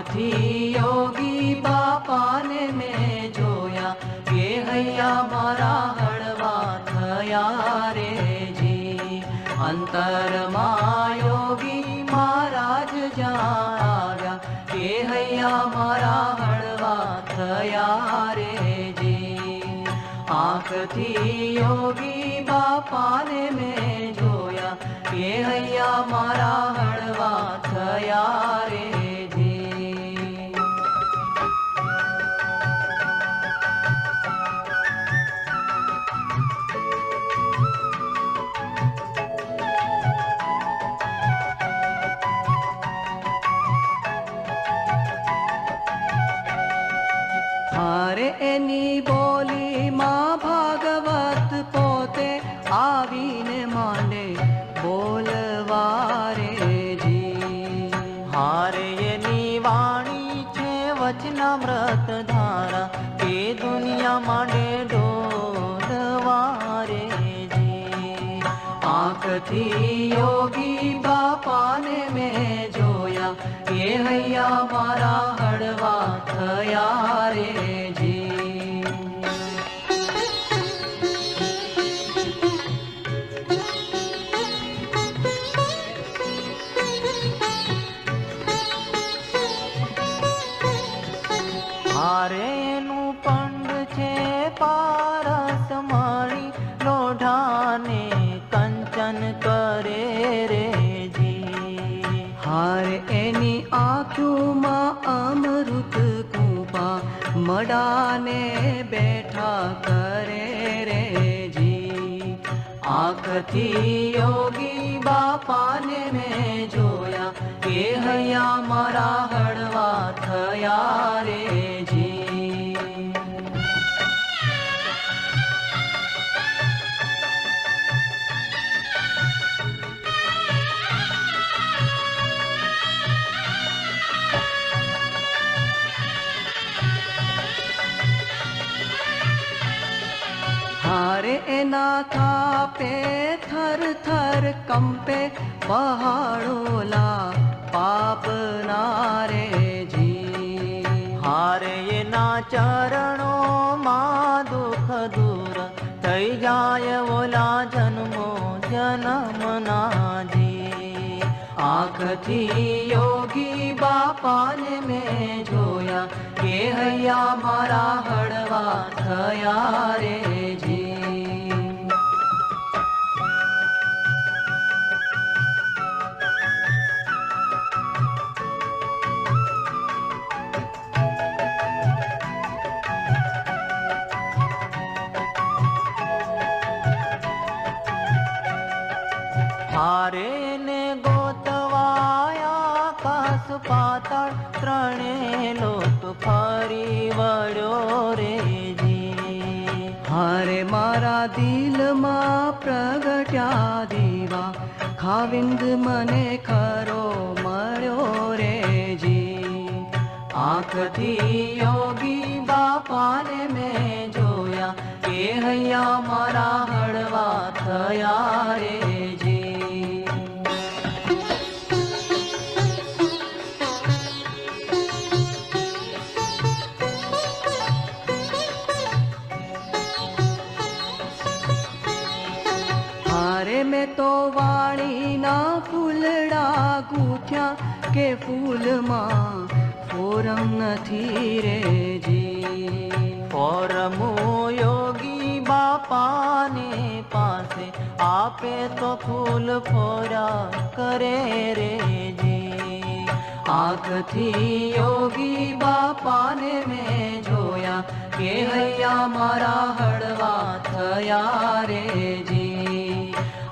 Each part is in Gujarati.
આંખથી યોગી બાપાને મેં જોયા. કે હૈયા મારા હળવા થયા રે જી. અંતરમાં યોગી મહારાજ જ્યાં આવ્યા. કે હૈયા મારા હળવા થયા રે જી. આંખથી યોગી બાપાને મેં જોયા. કે હૈયા મારા હળવા થયા રે છે વ્રત ધારા, એ દુનિયા માંડે ડોલવા જે જી. આંખથી યોગી બાપાને મેં જોયા, એ હૈયા મારા હળવા થયા રે. હારેનું પંડ છે પારસ મણી લોઢાને કંચન કરે રે જી. હારે એની આંખોમાં અમૃત કૂપા, મડાને બેઠા કરે રે જી. આંખથી યોગી બાપાને મેં જોયા, કે હૈયા મારા હળવા થયા રે હારે એના કાપે થર થર કંપે પહાડોલા પાપ નારે જી. હારે એના ચરણો માં દુઃખ દૂર થઈ જાય ઓલા જન્મો જન્મ જી. આંખથી યોગી બાપાને મેં જોયા, કે હૈયા મારા હળવા થયા રે હારે ને ગોતવાયા કાસ પાતાળ ત્રણે લોક ફરી વળ્યો રેજી હારે મારા દિલમાં પ્રગટ્યા દીવા, ખાવિંદ મને ખરો મળ્યો રે જી. આંખથી યોગી બાપાને મેં જોયા, કે હૈયા મારા મેં તો વાણીના ફૂલડા ગૂંથ્યા કે ફૂલમાં ફોરમ નથી રે જી ફોરમો યોગી બાપાને પાસે, આપે તો ફૂલ ફોરા કરે રે જી આંખથી યોગી બાપાને મેં જોયા, કે હૈયા મારા હળવા થયા રે જી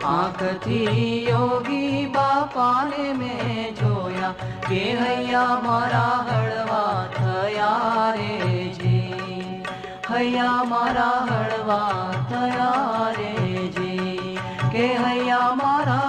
આંખથી યોગી બાપાને મેં જોયા કે હૈયા મારા હળવા થયા રે જી. હૈયા મારા હળવા થયા રે જી. કે હૈયા મારા